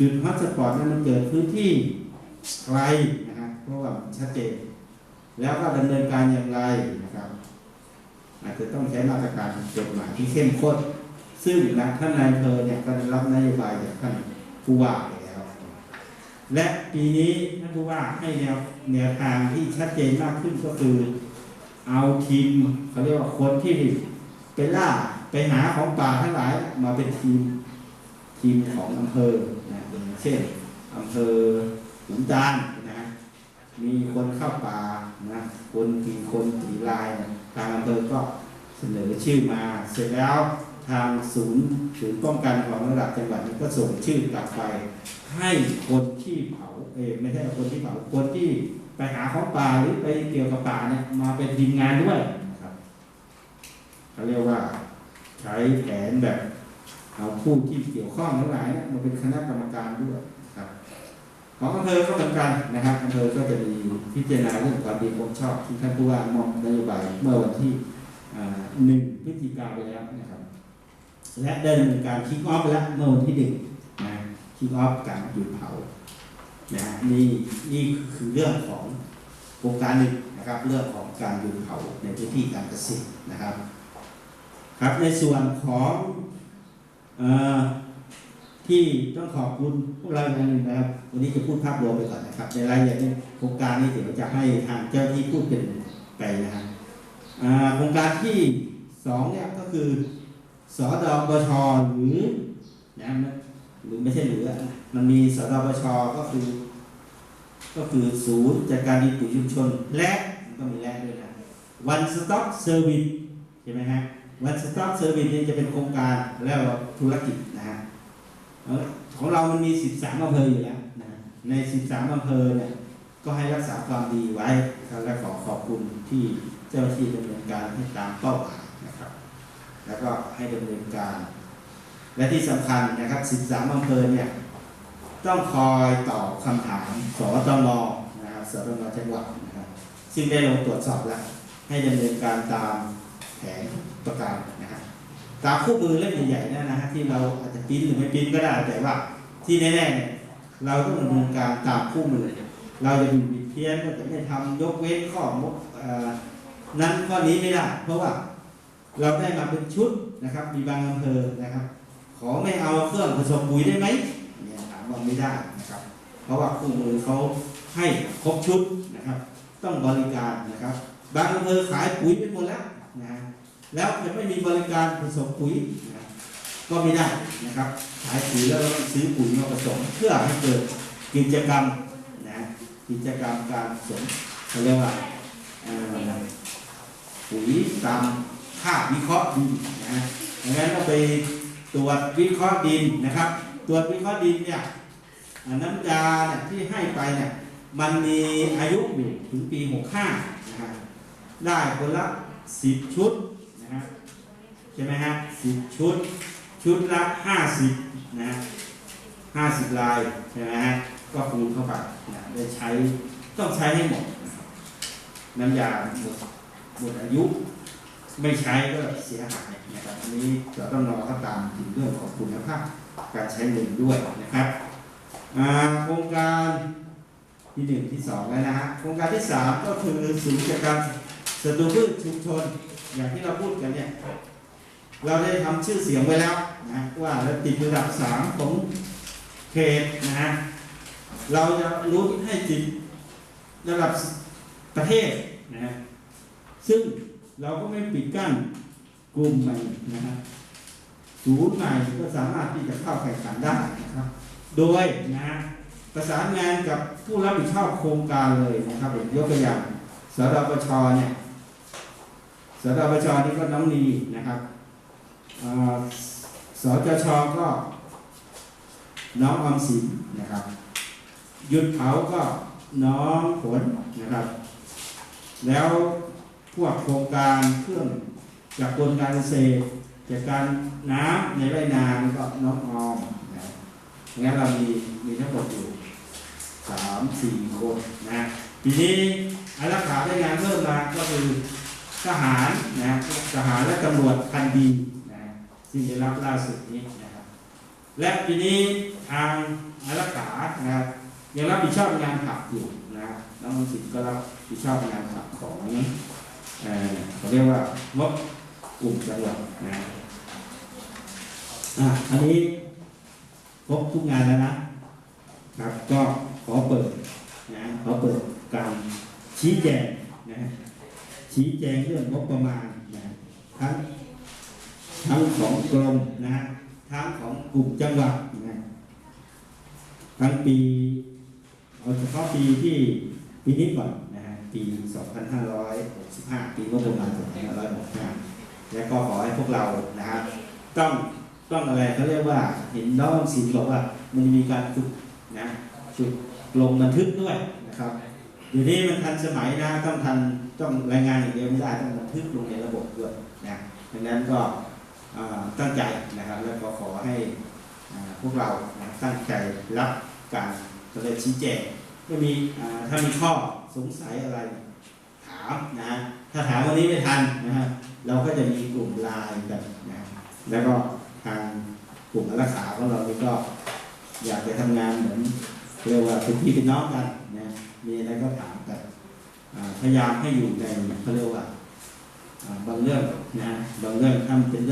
จุดฮอตสปอตนั้นมันเกิดพื้นที่ไกลนะครับเพราะว่ามันชัดเจนแล้วก็ดำเนินการอย่างไรนะครับอาจจะต้องใช้มาตรการกฎหมายที่เข้มข้นซึ่งนะท่านนายอำเภอเนี่ยก็ได้รับนโยบายจากท่านผู้ว่าไปแล้ว และปีนี้ท่านผู้ว่าให้แนวแนวทางที่ชัดเจนมากขึ้นก็คือ เอาทีมเขาเรียกว่าคนที่ไปล่าไปหาของป่าทั้งหลายมาเป็นทีมทีมของอำเภอนะ อย่างเช่นอำเภอขุนจานนะมีคนเข้าป่านะคนกี่คนกี่รายนะทางอำเภอก็เสนอชื่อมา เสร็จแล้วทางศูนย์ศูนย์ป้องกันของระดับจังหวัดก็ส่งชื่อกลับไป ให้คนที่เผาเอไม่ใช่คนที่เผาคนที่ไปหาของป่าหรือไปเกี่ยวกับป่าเนี่ยมาเป็นทีมงานด้วยนะครับเขาเรียกว่าใช้แผนแบบ เอาผู้ที่เกี่ยวข้องทั้งหลายเนี่ยมาเป็นคณะกรรมการด้วยครับของอำเภอก็เหมือนกันนะครับอำเภอก็จะมีพิจารณาเรื่องความดีความชอบที่ท่านผู้ว่ามอบนโยบายเมื่อวันที่หนึ่งพฤศจิกาไปแล้วนะครับ และได้ดำเนินการคิกออฟไปแล้วเมื่อวันที่หนึ่งนะคิกออฟการหยุดเผานะนี่นี่คือเรื่องของโครงการหนึ่งนะครับ เรื่องของการหยุดเผาในพื้นที่การเกษตรนะครับ ครับในส่วนของ ที่ต้องขอบคุณพวกเราอย่างหนึ่งนะครับ วันนี้จะพูดภาพรวมไปก่อนนะครับ ในรายละเอียดโครงการนี้เดี๋ยวจะให้ทางเจ้าที่พูดเป็นไปนะครับโครงการที่สองเนี่ยก็คือสอดบชหรือนะหรือไม่ใช่หรือมันมีสอดบชก็คือ ก็คือศูนย์จัดการดินปุ๋ยชุมชนและก็มีและด้วยนะ one stop service ใช่ไหมฮะ one stop service เนี่ยจะเป็นโครงการแล้วธุรกิจนะฮะของเรามันมี 13อำเภออยู่แล้วนะใน 13อำเภอเนี่ยก็ให้รักษาความดีไว้ครับและขอขอบคุณที่เจ้าหน้าที่ดำเนินการให้ตามเป้าหมายนะครับ แล้วก็ให้ดำเนินการ และที่สำคัญนะครับ 13อำเภอเนี่ยต้องคอยตอบคำถามสตงนะครับสตงจังหวัดนะครับซึ่งได้ลงตรวจสอบแล้วให้ดำเนินการตาม แผนประการนะครับตามคู่มือเล่มใหญ่ๆเนยนนะฮะที่เราอาจจะปิ้นหรือไม่ปิ้นก็ได้แต่ว่า ที่แน่ๆเราต้องดำเนินการตามคู่มือ เราจะบิดเพี้ยนก็จะไม่ทำยกเว้นข้อมกนั้นข้อนี้ไม่ได้ เพราะว่าเราได้มาเป็นชุดนะครับ มีบางอำเภอนะครับ ขอไม่เอาเครื่องผสมปุ๋ยได้ไหมเนี่ยถามว่าไม่ได้นะครับ เพราะว่าคู่มือเขาให้ครบชุดนะครับ ต้องบริการนะครับ บางอำเภอขายปุ๋ยไปหมดแล้ว นะแล้วจะไม่มีบริการผสมปุ๋ยนะก็ไม่ได้นะครับขายปุ๋ยแล้วเราต้องซื้อปุ๋ยมาผสมเพื่อให้เกิดกิจกรรมนะกิจกรรมการผสมเขาเรียกว่าปุ๋ยตามค่าวิเคราะห์ดินนะดังนั้นเราไปตรวจวิเคราะห์ดินนะครับ ตรวจวิเคราะห์ดินเนี่ยน้ำยาเนี่ยที่ให้ไปเนี่ยมันมีอายุอยู่ถึงปี 65นะฮะได้คนละ 10ชุดนะฮะใช่ไหมฮะสิบชุด ชุดละห้าสิบนะฮะห้าสิบลายใช่ไหมฮะก็คูณเข้าไปนะได้ใช้ต้องใช้ให้หมดนะน้ำยาหมดหมดอายุ ไม่ใช้ก็เสียหายนะครับอันนี้เราต้องรอเขาตามถึงเรื่องของคุณภาพการใช้เงินด้วยนะครับโครงการที่หนึ่งที่สองแล้วนะฮะโครงการที่สามก็คือศูนย์กิจกรรม ศัตรูพืชชุมชนอย่างที่เราพูดกันเนี่ย เราได้ทำชื่อเสียงไว้แล้วนะว่าเราติดระดับสามของเขตนะฮะเราจะรู้ให้ติดระดับประเทศนะฮะซึ่งเราก็ไม่ปิดกั้นกลุ่มใหม่นะฮะศูนย์ใหม่ก็สามารถที่จะเข้าแข่งขันได้นะครับ โดยนะประสานงานกับผู้รับผิดชอบโครงการเลยนะครับยกตัวอย่างสรปชเนี่ย สตปชนี่ก็น้องนีนะครับสจชก็น้องออมสินนะครับ หยุดเผาก็น้องผลนะครับ แล้วพวกโครงการเครื่องจากกลการเกษตรจากการน้ำในไรนานก็น้องออมนะครับงั้นเรามีมีทั้งหมดอยู่สามสี่คนนะ ปีนี้อารักขาได้งานเพิ่มมาก็คือ ทหารนะทหารและตำรวจพันดีนะซึ่งได้รับล่าสุดนี้นะครับและปีนี้ทางอารักนะครับยังรับผิดชอบงานขับอยู่นะครับน้องสิทธิ์ก็รับผิดชอบงานขับของเอ่อเขาเรียกว่างบกลุ่มจังหวัดนะอะอันนี้ครบทุกงานแล้วนะครับก็ขอเปิดนะขอเปิดการชี้แจงนะ ชี้แจงเรื่องงบประมาณนะทั้งทั้งของกรมนะทั้งของกลุ่มจังหวัดนะทั้งปีเอาเฉพาะปีที่ปีนี้ก่อนนะฮะปี 2565 ปีงบประมาณ 2565 แล้วก็ขอให้พวกเรานะฮะต้องต้องอะไรเขาเรียกว่าเห็นน้องสินบอกว่ามันมีการฝึกนะจุดลงบันทึกด้วยนะครับ เดี๋ยวนี้มันทันสมัยนะต้องทันต้องรายงานอย่างเดียวไม่ได้ต้องบันทึกลงในระบบด้วยนะดังนั้นก็ตั้งใจนะครับ แล้วก็ขอให้พวกเราตั้งใจรับการก็เลยชี้แจงไม่มีถ้ามีข้อสงสัยอะไรถามนะฮะถ้าถามวันนี้ไม่ทันนะฮะเราก็จะมีกลุ่มไลน์กันนะแล้วก็ทางกลุ่มรักขาของเรานี่ก็อยากจะทำงานเหมือน เรียกว่าเป็นพี่เป็นน้องกันนะมีอะไรก็ถามกันอ่พยายามให้อยู่ในเขาเรียกว่าบางเรื่องนะบางเรื่องถ้ามันเป็นเรื่อง